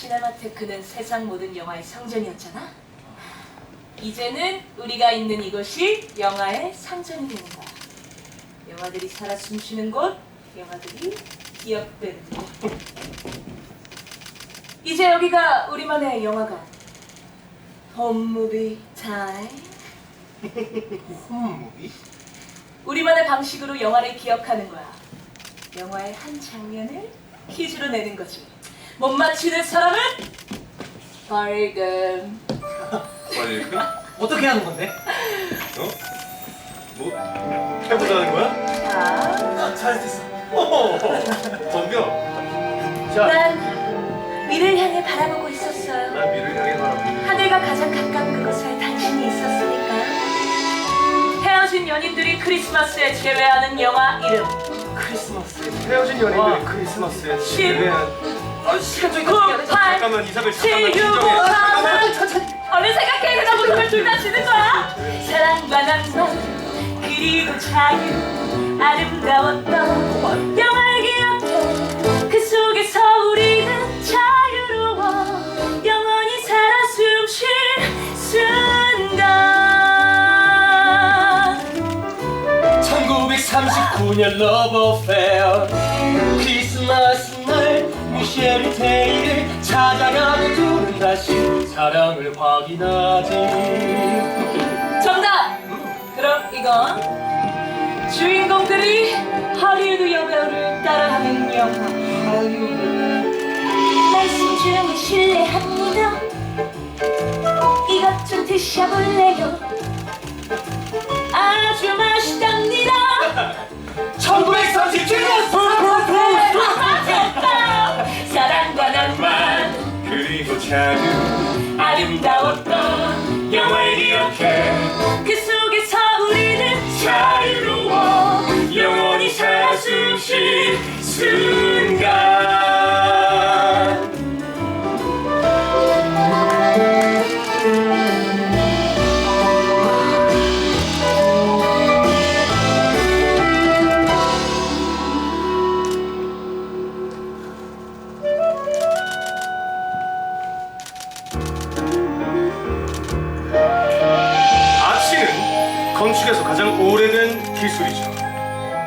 시네마테크는 세상 모든 영화의 상전이었잖아. 이제는 우리가 있는 이곳이 영화의 상전이 되는 거야. 영화들이 살아 숨쉬는 곳, 영화들이 기억되는 곳. 이제 여기가 우리만의 영화관. 홈무비 타임. 홈무비? 우리만의 방식으로 영화를 기억하는 거야. 영화의 한 장면을 퀴즈로 내는 거지. 못 맞히는 사람은 벌금. 벌금? 어떻게 하는 건데? 어? 뭐 해보자는 거야? 자, 아, 잘했어. 오, 덤벼. 자, 난 미를 향해 바라보고 있었어요. 난 미를 향해 바라보고. 하늘과 가장 가까운 그곳에 당신이 있었으니까요. 헤어진 연인들이 크리스마스에 제외하는 영화 이름. 크리스마스. 헤어진 연인들의 와. 크리스마스에 십. 제외한. 아, 시간 저기 9, 8, 잠깐만 이사벨 잠깐만 7, 6, 5, 진정해. 4, 3. 얼른 생각해. 그다 못하면 둘다 지는 거야. 사랑과 낭만 그리고 자유 아름다웠던 영화를 기억해 그 속에서 우리는 자유로워 영원히 살아 숨 쉴 순간 1939년 러브 페어 크리스마스 날 미셸이 테이를 찾아가는 둘은 다시 사랑을 확인하지 정답! 그럼 이건 주인공들이 할리우드 여배우를 따라하는 영화 할리우드 말씀 중에 실례합니다. 이것 좀 드셔볼래요? 아주 맛 자유. 아름다웠던 영화를 기억해 그 속에서 우리는 자유로워 영원히 숨쉴 순 건축에서 가장 오래된 기술이죠.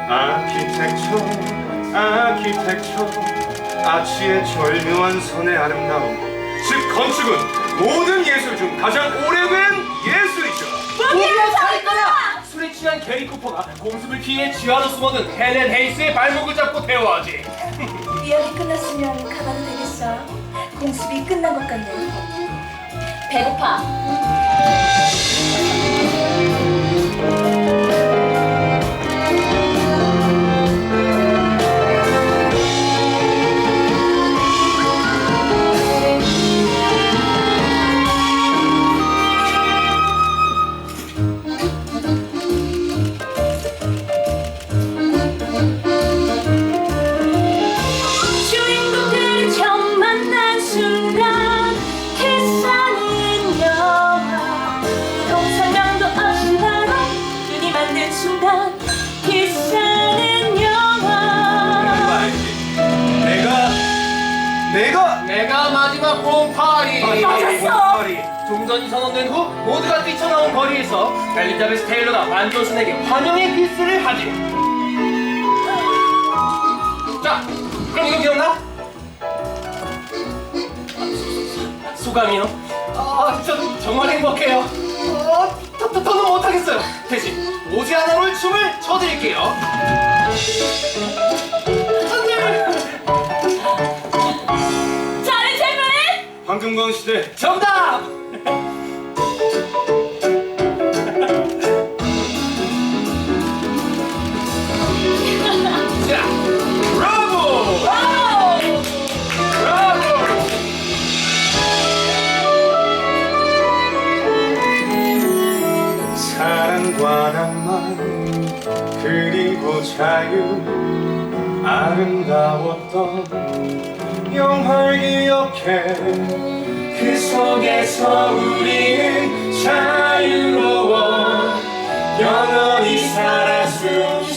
아키텍처, 아키텍처, 아치의 절묘한 선의 아름다움. 즉 건축은 모든 예술 중 가장 오래된 예술이죠. 우리가 살 거야! 술에 취한 게리 쿠퍼가 공습을 피해 지하로 숨어든 헬렌 헤이스의 발목을 잡고 대화하지 이야기 끝났으면 가봐도 되겠어요? 공습이 끝난 것 같네요. 배고파 홈파리 맞았어! 파리. 좀 전이 선언된 후 모두가 뛰쳐나온 거리에서 엘리자베스 테일러가 반존슨에게 환영의 키스를 하지 자 그럼 이거 기억나? 소감이요? 아, 저 정말 행복해요. 어, 더, 더, 더는 못하겠어요. 대신 오지아나롤 춤을 춰드릴게요. 다 황금광 시대 정답. 사랑과 낭만 그리고 자유 아름다웠던 영화를 기억해. 그 속에서 우리는 자유로워. 영원히 살아 숨쉬